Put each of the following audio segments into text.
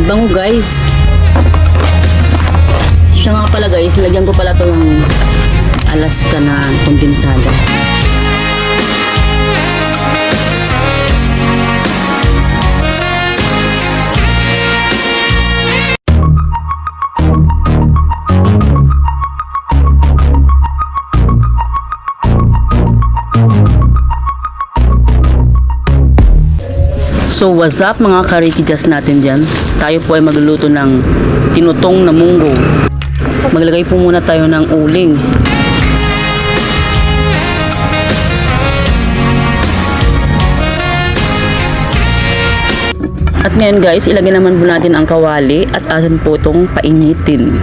Ang bango guys. Siya nga pala guys, lagyan ko pala to ng Alaska na kondensada. So what's up mga karikidas natin dyan? Tayo po ay magluluto ng tinutong na munggo. Maglagay po muna tayo ng uling. At ngayon guys, ilagay naman po natin ang kawali at atin po itong painitin.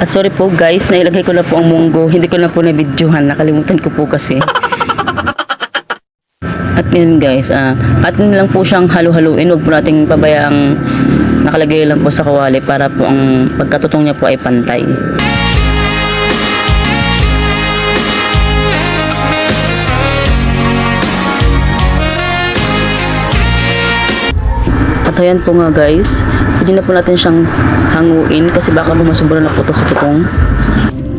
At sorry po guys, nailagay ko na po ang munggo. Hindi ko na po na-videohan. Nakalimutan ko po kasi. At ngayon guys, ah, atin lang po siyang halu-haluin. Huwag po nating pabayaang nakalagay lang po sa kawali para po ang pagkatutong niya po ay pantay. At ayan po nga guys, pwede na po natin siyang hanguin kasi baka bumasubra na po ito sa tutong.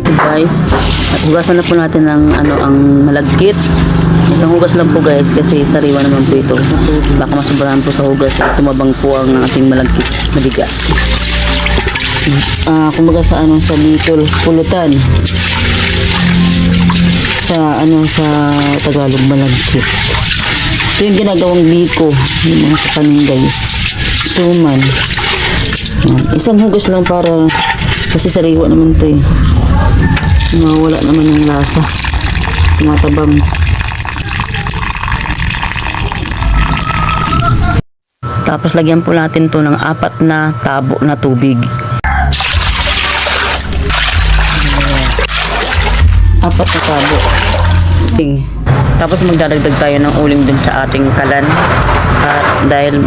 Guys, at hugasan na po natin ng ano ang malagkit. Isang hugas lang po guys kasi sariwa naman po ito. Baka masubrahan po sa hugas at tumabang po ang ating malagkit na bigas. Ah, kumbaga sa ano sa Bicol, pulutan. Sa ano sa Tagalog malagkit. Ito yung ginagawang biko, yung mga sa kanin guys. Suman. Yan. Isang hugas lang para kasi sariwa naman to eh. Mawala naman yung lasa. Tumatabang. Tapos lagyan po natin to ng apat na tabo na tubig. Apat na tabo. Tapos magdadagdag tayo ng uling dun sa ating kalan. At dahil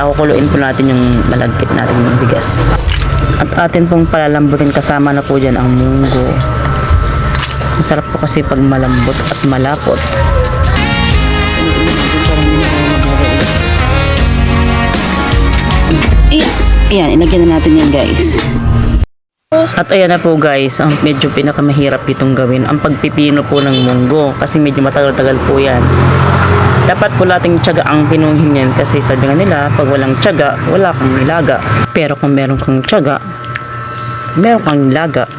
pakukuluin po natin yung malagkit natin ng bigas. At atin pong palalambutin kasama na po dyan ang munggo. Masarap po kasi pag malambot at malapot. Ayan, ilagyan na natin yan guys. At ayan na po guys, ang medyo pinakamahirap itong gawin, ang pagpipino po ng munggo kasi medyo matagal-tagal po yan. Dapat po nating tiyaga ang pinuhin yan kasi sabi nga nila, pag walang tiyaga, wala kang nilaga. Pero kung meron kang tiyaga, meron kang nilaga.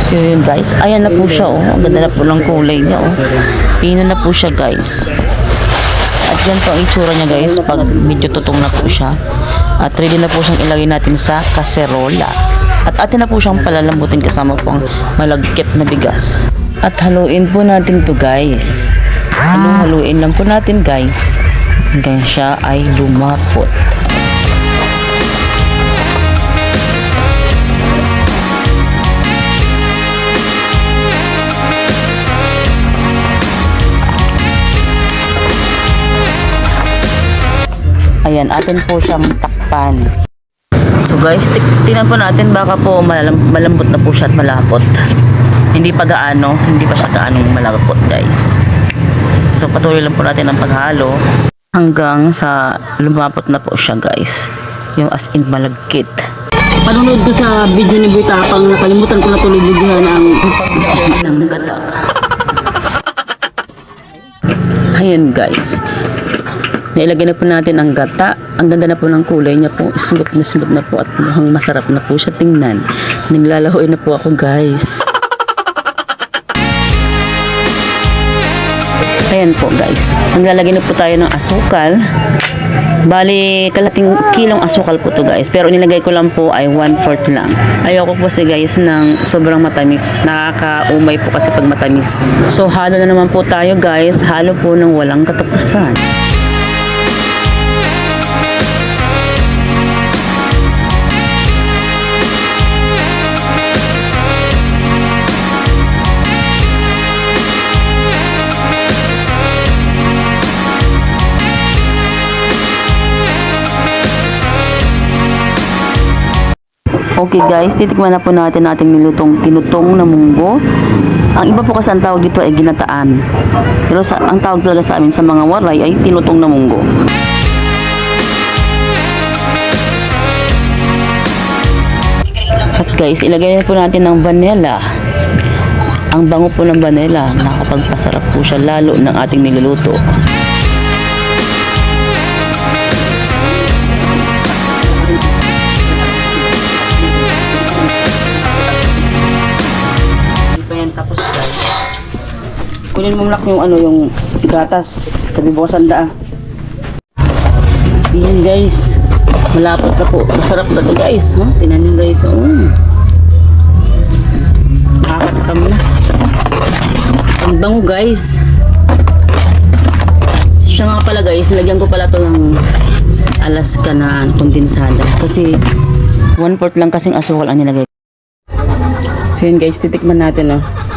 So yun guys, ayan na po siya oh. Ang ganda na po ng kulay niya oh. Pino na po siya guys. At yan po ang itsura niya guys pag medyo tutong na po siya. At ready na po siyang ilagay natin sa kaserola. At atin na po siyang palalambutin kasama po ang malagkit na bigas. At haluin po natin to guys. Halu-haluin lang po natin guys. Hanggang siya ay lumapot. Ayan, atin po siyang takpan. So guys, tingnan po natin baka po malam- malambot na po siya at malapot. Hindi pa gaano, hindi pa siya gaano malapot guys. So patuloy lang po natin ang paghalo hanggang sa lumapot na po siya guys. Yung as in malagkit. Panunod ko sa video ni Boy Tapang, nakalimutan ko na tuloy videohan ang ng gata. Ayan guys. Nailagay na po natin ang gata. Ang ganda na po ng kulay niya po. Smooth na smooth na po at mukhang masarap na po siya tingnan. Naglalahoy na po ako guys. Ayan po guys. Naglalagay na po tayo ng asukal. Bali, kalating kilong asukal po to guys. Pero nilagay ko lang po ay 1/4 lang. Ayoko po kasi guys ng sobrang matamis. Nakakaumay po kasi pag matamis. So halo na naman po tayo guys. Halo po ng walang katapusan. Okay guys, titikman na po natin ating nilutong tinutong na munggo. Ang iba po kasi ang tawag dito ay ginataan. Pero sa, ang tawag talaga sa amin sa mga waray ay tinutong na munggo. At guys, ilagay na po natin ng vanilla. Ang bango po ng vanilla, nakapagpasarap po siya lalo ng ating niluluto. Kunin mo nak yung ano yung gatas. Sabi mo sanda. Yan guys. Malapot na po. Masarap na to guys. Ha? Tinan nyo guys. Oh. Nakakatakam na. Ang bango guys. Siya nga pala guys. Nilagyan ko pala to ng Alaska na kondensada. Kasi 1 fourth lang kasing asukal ang nilagay. So yun guys, titikman natin oh.